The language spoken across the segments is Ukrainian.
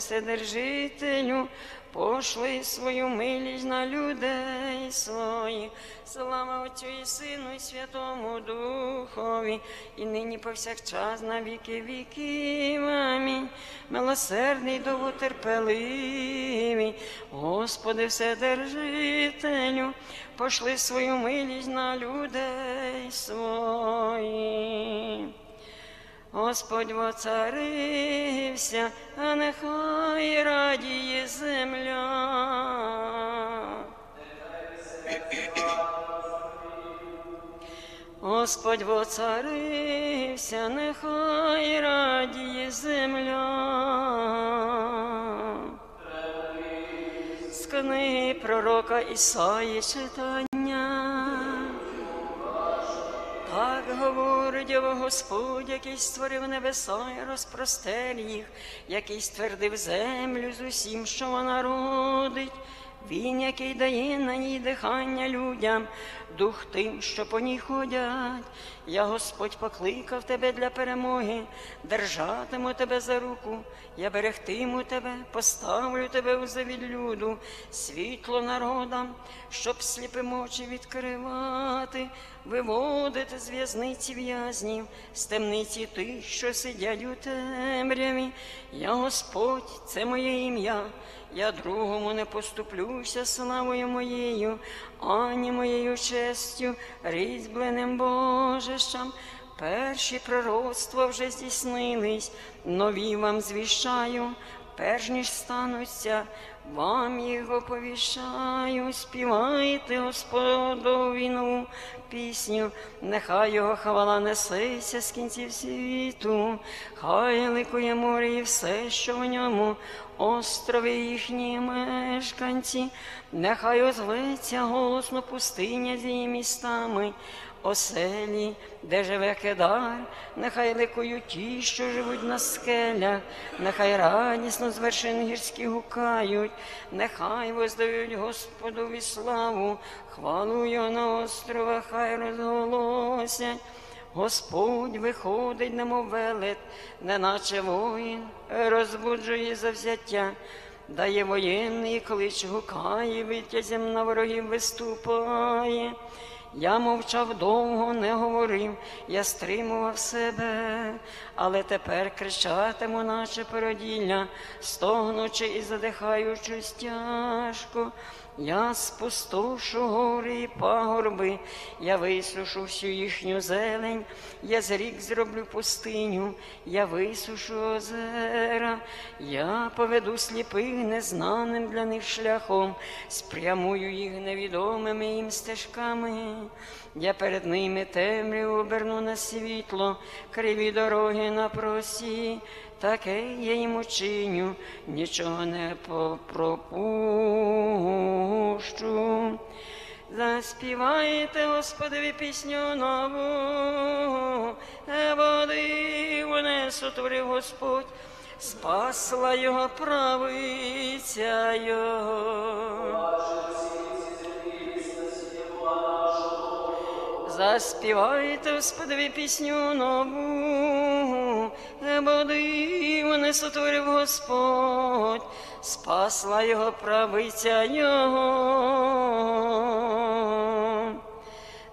Вседержителю, пошли свою милість на людей своїх. Слава Отцю і Сину, і Святому Духові, і нині повсякчас на віки віків. Амінь. Милосердний, довготерпеливий, Господи, Вседержителю, пошли свою милість на людей своїх. Господь воцарився, а нехай радіє земля. Господь воцарився, нехай радіє земля. З книги пророка Ісаї читання. Так говорить Його Господь, який створив небеса і розпростер їх, який ствердив землю з усім, що вона родить. Він, який дає на ній дихання людям, дух тим, що по ній ходять. Я, Господь, покликав тебе для перемоги, держатиму тебе за руку, я берегтиму тебе, поставлю тебе у завід люду, світло народам, щоб сліпим очі відкривати, виводити з в'язниці в'язнів, з темниці тих, що сидять у темряві. Я Господь, це моє ім'я. Я другому не поступлюся славою моєю, ані моєю честю, різьбленим Божищам. Перші пророцтва вже здійснились, нові вам звіщаю, перш ніж стануться, вам їх оповіщаю, співайте Господові нову пісню, нехай його хвала несеться з кінців світу, хай ликує море і все, що в ньому, острови їхні мешканці, нехай озветься голосно пустиня з її містами. Оселі, де живе кедар, нехай ликують ті, що живуть на скелях, нехай радісно з вершин гірських гукають, нехай воздають Господові славу, хвалу його на островах, хай розголосять. Господь виходить, немов велет, неначе воїн, розбуджує завзяття, дає воєнний клич, гукає, витязем на ворогів виступає. Я мовчав довго, не говорив, я стримував себе, але тепер кричатиму, наче породілля, стогнучи і задихаючись тяжко. Я спустошу гори і пагорби, я висушу всю їхню зелень, я з рік зроблю пустиню, я висушу озера, я поведу сліпих незнаним для них шляхом, спрямую їх невідомими їм стежками. Я перед ними темряву оберну на світло, криві дороги на просі, таке я їм учиню, нічого не пропущу. Заспівайте Господові пісню нову, води вони сотворив Господь, спасла його правиця його. Заспівайте Господові пісню нову, бо диво сотворив Господь, спасла його правиця його.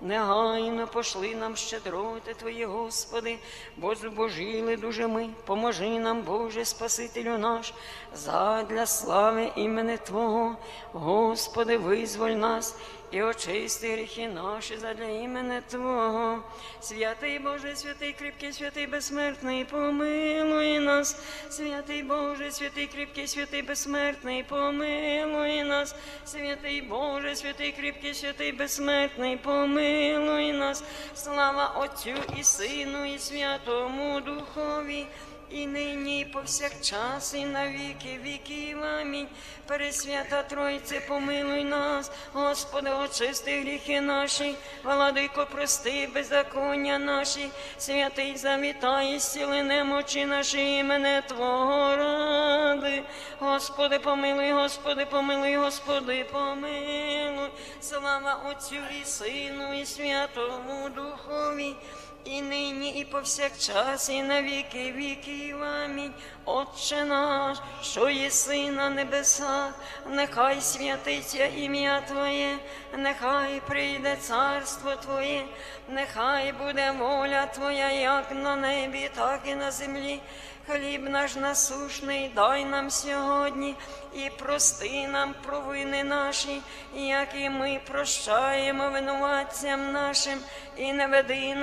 Негайно пошли нам щедроти Твої, Господи, бо зубожили дуже ми, поможи нам, Боже, Спасителю наш, задля слави імени Твого, Господи, визволь нас і очисти гріхи наші задля імени Твого. Святий Боже, святий кріпкий, святий безсмертний, помилуй нас, святий Боже, святий кріпкий, святий безсмертний, помилуй нас, святий Боже, святий кріпкий, святий безсмертний, помилуй нас, слава Отцю і Сину, і Святому Духові. І нині, і повсякчас, і на віки віків. Амінь. Пересвята Тройце, помилуй нас, Господи, очисти гріхи наші, владико, прости, беззаконня наші, святий завітай, зціли немочі наші, імене Твого ради. Господи, помилуй, Господи, помилуй, Господи, помилуй. Слава Отцю і Сину, і Святому Духові повсякчас, і на віки. Амінь. Отче наш, що єси на небесах, нехай святиться ім'я Твоє, нехай прийде царство Твоє, нехай буде воля Твоя, як на небі, так і на землі. Хліб наш насушний дай нам сьогодні і прости нам провини наші, як і ми прощаємо винуватцям нашим, і не веди нас